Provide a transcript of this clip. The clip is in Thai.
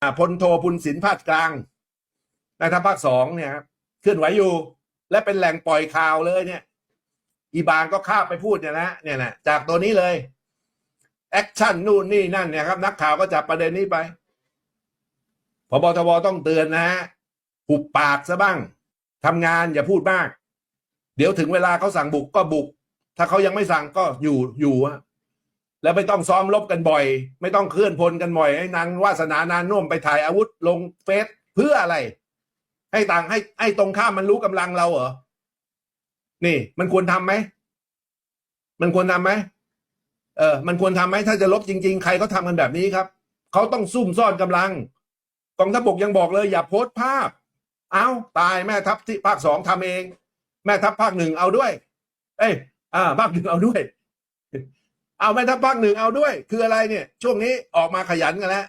อ่าพลโทพุนศิลป์ภาคกลางนายทัพภาคสองเนี่ยครับเคลื่อนไหวอยู่ และเป็นแหล่งปล่อยข่าวเลยเนี่ย อีบางก็ข้าไปพูดเนี่ยนะเนี่ยนะจากตัวนี้เลยแอคชั่นนู่นนี่นั่นเนี่ยครับ นักข่าวก็จับประเด็นนี้ไปพบทบต้องเตือนนะฮะหุบปากซะบ้างทำงานอย่าพูดมาก เดี๋ยวถึงเวลาเขาสั่งบุกก็บุก ถ้าเขายังไม่สั่งก็อยู่อยู่อะ แล้วไม่ต้องซ้อมรบกันบ่อย ไม่ต้องเคลื่อนพลกันบ่อยให้นางวาสนานานน่วมไปถ่ายอาวุธลงเฟซเพื่ออะไร ให้ต่างให้ให้ตรงข้ามมันรู้กำลังเราเหรอนี่ มันควรทำไหมมันควรทำไหมเออ มันควรทำไหมถ้าจะลบจริง ๆ ใครเขาทำกันแบบนี้ครับเขาต้องซุ่มซ่อนกำลังกองทัพบกยังบอกเลย อย่าโพสต์ภาพ เอาตายแม่ทัพที่ภาคสองทำเอง แม่ทัพภาคหนึ่งเอาด้วย เอ้ยอ่าภาคหนึ่งเอาด้วย เอาแม่ทัพภาคหนึ่งเอาด้วย คืออะไรเนี่ย ช่วงนี้ออกมาขยันกันแล้ว